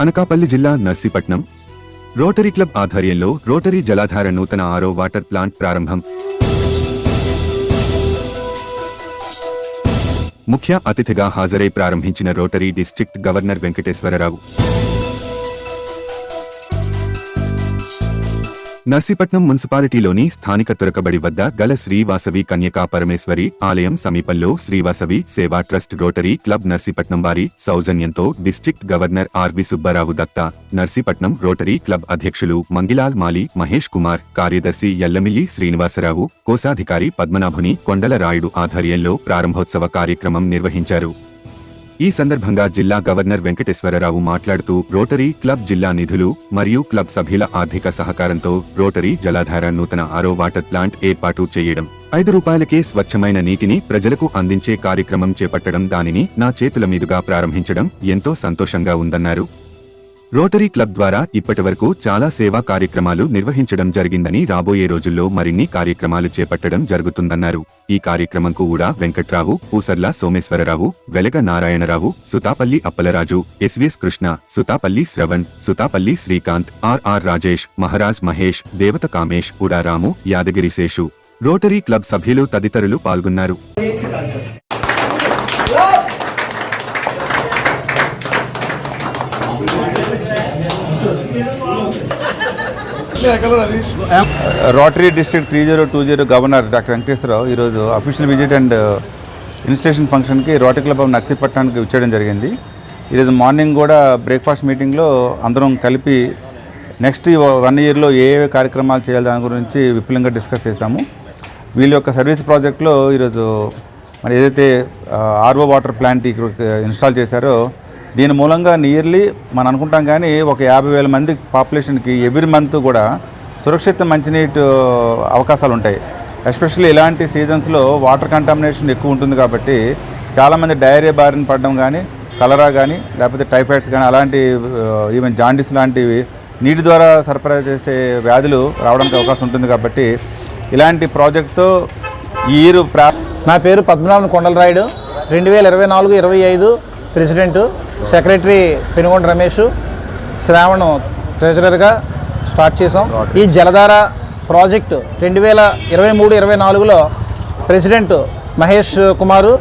అనకాపల్లి జిల్లా Narsipatnam rotary club ఆధ్వర్యంలో rotary జలాధార నూతన ఆరో వాటర్ ప్లాంట్ ప్రారంభం. ముఖ్య అతిథిగా హాజరై ప్రారంభించిన Rotary district governor Venkateswararao. Narsipatnam మున్సిపాలిటీలోని స్థానిక తురకబడి వద్ద గల శ్రీవాసవి కన్యకా పరమేశ్వరి ఆలయం సమీపంలో శ్రీవాసవి సేవా ట్రస్ట్ రోటరీ క్లబ్ నర్సీపట్నం వారి సౌజన్యంతో district governor RV Subbarao Datta Narsipatnam Rotary club అధ్యక్షులు మంగిలాల్ మాలి మహేష్ కుమార్ కార్యదర్శి ఎల్లమిల్లి శ్రీనివాసరావు కోశాధికారి పద్మనాభుని కొండల రాయుడు ఆధ్వర్యంలో ప్రారంభోత్సవ కార్యక్రమం నిర్వహించారు. ఈ సందర్భంగా జిల్లా గవర్నర్ వెంకటేశ్వరరావు మాట్లాడుతూ రోటరీ క్లబ్ జిల్లా నిధులు మరియు క్లబ్ సభ్యుల ఆర్థిక సహకారంతో రోటరీ జలాధార నూతన ఆరో వాటర్ ప్లాంట్ ఏర్పాటు చేయడం ఐదు రూపాయలకే స్వచ్ఛమైన నీటిని ప్రజలకు అందించే కార్యక్రమం చేపట్టడం దానిని నా చేతుల మీదుగా ప్రారంభించడం ఎంతో సంతోషంగా ఉందన్నారు. రోటరీ క్లబ్ ద్వారా ఇప్పటివరకు చాలా సేవా కార్యక్రమాలు నిర్వహించడం జరిగిందని రాబోయే రోజుల్లో మరిన్ని కార్యక్రమాలు చేపట్టడం జరుగుతుందన్నారు. ఈ కార్యక్రమంకు కూడా Venkatrao Pusarla Someswararao Velaga Narayanarao Suthapalli Appalaraju SVS Krishna Suthapalli Shravan Suthapalli Srikanth RR Rajesh Maharaj Mahesh Devatha Kamesh Udaramu Yadagiri Seshu. Rotary club సభ్యులు తదితరులు పాల్గొన్నారు. Rotary district three zero two zero governor doctor Venkateswararao ఈరోజు official visit and ఇన్స్టేషన్ ఫంక్షన్కి rotary club of నర్సీపట్నానికి వచ్చేయడం జరిగింది. ఈరోజు morning కూడా breakfast మీటింగ్లో అందరం కలిపి నెక్స్ట్ వన్ ఇయర్లో ఏ ఏ కార్యక్రమాలు చేయాలి దాని గురించి విపులంగా డిస్కస్ చేశాము. వీళ్ళ యొక్క సర్వీస్ ప్రాజెక్ట్లో ఈరోజు మరి ఏదైతే uh, ఆర్ఓ వాటర్ ప్లాంట్ ఇక్కడ uh, ఇన్స్టాల్ చేశారో దీని మూలంగా నియర్లీ మనం అనుకుంటాం కానీ ఒక యాభై వేల మంది పాపులేషన్కి ఎవ్రీ మంత్ కూడా సురక్షిత మంచినీటి అవకాశాలు ఉంటాయి. ఎస్పెషల్లీ ఇలాంటి సీజన్స్లో వాటర్ కంటామినేషన్ ఎక్కువ ఉంటుంది కాబట్టి చాలామంది డయేరియా బారిన పడడం కానీ కలరా కానీ లేకపోతే టైఫాయిడ్స్ కానీ అలాంటి ఈవెన్ జాండీస్ లాంటివి నీటి ద్వారా సరఫరా చేసే వ్యాధులు రావడానికి అవకాశం ఉంటుంది కాబట్టి ఇలాంటి ప్రాజెక్ట్తో ఈ ఇయర్ ప్రా నా పేరు పద్మనాభం కొండలరాయుడు. రెండు వేల ఇరవై నాలుగు ఇరవై ఐదు ప్రెసిడెంట్. సెక్రటరీ పెనుగొండ రమేష్ శ్రావణ్ ట్రెజరర్గా స్టార్ట్ చేసాం ఈ జలధార ప్రాజెక్టు రెండు వేల ఇరవై మూడు ఇరవై నాలుగులో president Mahesh Kumar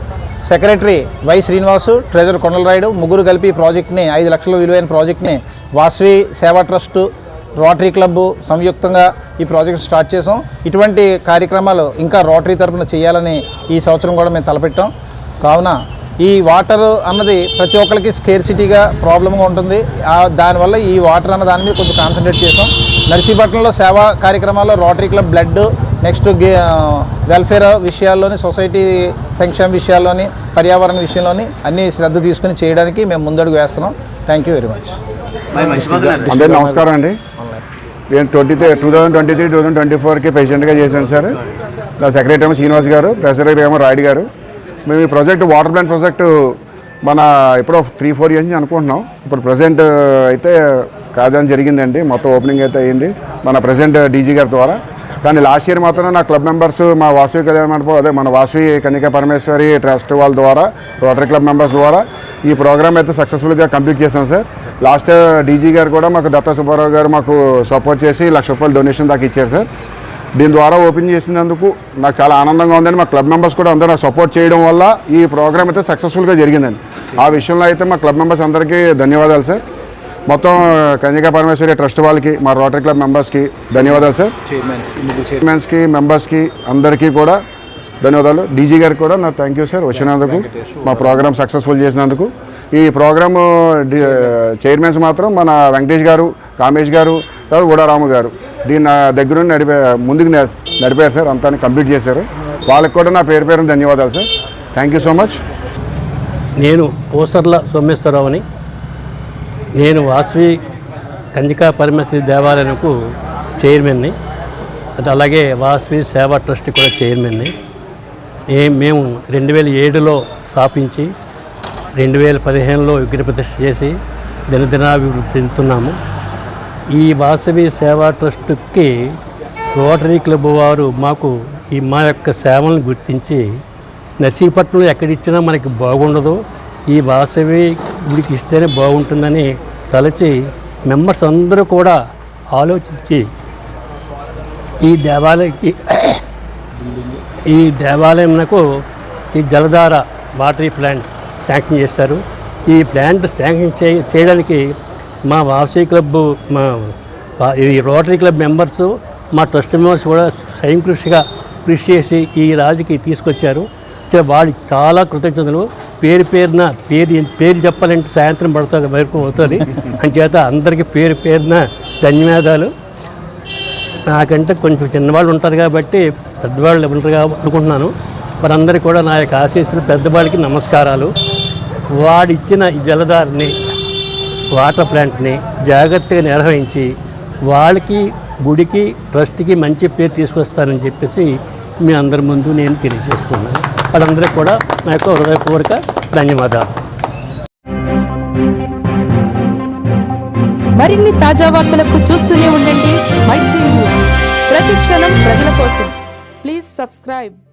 secretary Y Srinivasu treasurer Kondalarayudu ముగ్గురు కలిపి ఈ ప్రాజెక్ట్ని ఐదు లక్షల విలువైన ప్రాజెక్ట్ని వాసవి సేవా ట్రస్టు రోటరీ క్లబ్ సంయుక్తంగా ఈ ప్రాజెక్ట్ స్టార్ట్ చేసాం ఇటువంటి కార్యక్రమాలు ఇంకా రోటరీ తరపున చేయాలని ఈ సంవత్సరం కూడా మేము తలపెట్టాం. కావున ఈ వాటర్ అన్నది ప్రతి ఒక్కరికి స్కేర్ సిటీగా ప్రాబ్లంగా ఉంటుంది. ఆ దానివల్ల ఈ వాటర్ అన్న దాని మీద కొంచెం కాన్సన్ట్రేట్ చేసాం. నర్సీపట్నంలో సేవా కార్యక్రమాల్లో Rotary club blood next welfare విషయాల్లోని society సంక్షేమ విషయాల్లోని పర్యావరణ విషయంలోని అన్ని శ్రద్ధ తీసుకుని చేయడానికి మేము ముందడుగు వేస్తున్నాం. థ్యాంక్ యూ వెరీ మచ్ అందరికీ నమస్కారం అండి. నేను twenty three two thousand twenty three two thousand twenty ఫోర్కి ప్రెసిడెంట్గా చేశాను సార్. నా సెక్రటరీ ఏమో శ్రీనివాస్ గారు ప్రెసిడెంట్ ఏమో రాయుడు గారు. మేము ఈ ప్రాజెక్ట్ వాటర్ ప్లాంట్ ప్రాజెక్టు మన ఎప్పుడో త్రీ ఫోర్ ఇయర్స్ నుంచి అనుకుంటున్నాం. ఇప్పుడు ప్రజెంట్ uh, అయితే కాదని జరిగిందండి. మొత్తం ఓపెనింగ్ అయితే అయ్యింది మన ప్రజెంట్ డీజీ uh, గారి ద్వారా. కానీ లాస్ట్ ఇయర్ మాత్రం నా క్లబ్ మెంబర్స్ మా వాసవి కళ్యాణ మండపం అదే మన వాసవి కన్యకా పరమేశ్వరి ట్రస్ట్ వాళ్ళ ద్వారా రోటరీ క్లబ్ మెంబర్స్ ద్వారా ఈ ప్రోగ్రామ్ అయితే సక్సెస్ఫుల్గా కంప్లీట్ చేశాం సార్. లాస్ట్ డీజీ uh, గారు కూడా మాకు దత్త సుబ్బారావు గారు మాకు సపోర్ట్ చేసి లక్ష రూపాయలు డొనేషన్ దాకా ఇచ్చారు సార్. దీని ద్వారా ఓపెన్ చేసినందుకు నాకు చాలా ఆనందంగా ఉందండి. మా క్లబ్ మెంబర్స్ కూడా అందరూ నాకు సపోర్ట్ చేయడం వల్ల ఈ ప్రోగ్రామ్ అయితే సక్సెస్ఫుల్గా జరిగిందండి. ఆ విషయంలో అయితే మా క్లబ్ మెంబర్స్ అందరికీ ధన్యవాదాలు సార్. మొత్తం కన్యకా పరమేశ్వరి ట్రస్ట్ వాళ్ళకి మా రోటరీ క్లబ్ మెంబర్స్కి ధన్యవాదాలు సార్. చైర్మన్స్కి మెంబర్స్కి అందరికీ కూడా ధన్యవాదాలు. డీజీ గారికి కూడా నా థ్యాంక్ యూ సార్. వచ్చినందుకు మా ప్రోగ్రామ్ సక్సెస్ఫుల్ చేసినందుకు. ఈ ప్రోగ్రామ్ చైర్మన్స్ మాత్రం మన వెంకటేష్ గారు కామేష్ గారు తర్వాత ఉడారాము గారు. దీన్ని నా దగ్గర నుండి నడిపే ముందుకు నడిపారు సార్ అంతా కంప్లీట్ చేశారు. వాళ్ళకి కూడా నా పేరు పేరున ధన్యవాదాలు sir. Thank you so much నేను పోసర్ల సోమేశ్వరరావుని నేను వాసవి కంజికా పరమేశ్వరి దేవాలయంకు చైర్మన్ని అది అలాగే వాసవి సేవా ట్రస్ట్ కూడా చైర్మన్ని. ఏ మేము రెండు వేల ఏడులో స్థాపించి రెండు వేల పదిహేనులో విగ్రహ ప్రతిష్ఠ చేసి దినదినాభివృద్ధి చెందుతున్నాము. ఈ వాసవి సేవా ట్రస్ట్కి రోటరీ క్లబ్ వారు మాకు ఈ మా యొక్క సేవలను గుర్తించి నర్సీపట్నంలో ఎక్కడిచ్చినా మనకి బాగుండదు ఈ వాసవి గుడికి ఇస్తేనే బాగుంటుందని తలచి మెంబర్స్ అందరూ కూడా ఆలోచించి ఈ దేవాలయంకి ఈ దేవాలయంకు ఈ జలధార వాటరీ ప్లాంట్ శాంక్షన్ చేస్తారు ఈ ప్లాంట్ శాంక్షన్ చేయడానికి మా వాసీ క్లబ్ మా ఈ రోటరీ క్లబ్ మెంబర్స్ మా ట్రస్ట్ మెంబర్స్ కూడా స్వయం కృషిగా కృషి చేసి ఈ రాజుకి తీసుకొచ్చారు. అయితే చాలా కృతజ్ఞతలు. పేరు పేరున పేరు పేరు చెప్పాలంటే సాయంత్రం పడుతుంది వరకు అవుతుంది. అంచేత అందరికీ పేరు పేరున ధన్యవాదాలు. నాకంటే కొంచెం చిన్నవాళ్ళు ఉంటారు కాబట్టి పెద్దవాళ్ళు ఉంటారు కాబట్టి అనుకుంటున్నాను. వారందరికీ కూడా నా యొక్క ఆశీస్సులు పెద్దవాళ్ళకి నమస్కారాలు. వాడిచ్చిన ఈ జలధారిని వాటర్ ప్లాంట్ని జాగ్రత్తగా నిర్వహించి వాళ్ళకి గుడికి ట్రస్ట్కి మంచి పేరు తీసుకొస్తానని చెప్పేసి మీ అందరి ముందు నేను తెలియజేసుకున్నాను. వాళ్ళందరికీ కూడా నా యొక్క హృదయపూర్వక ధన్యవాదాలు. మరిన్ని తాజా వార్తలకు చూస్తూనే ఉండండి మైత్రి న్యూస్. ప్రతి క్షణం ప్రజల కోసం. Please subscribe.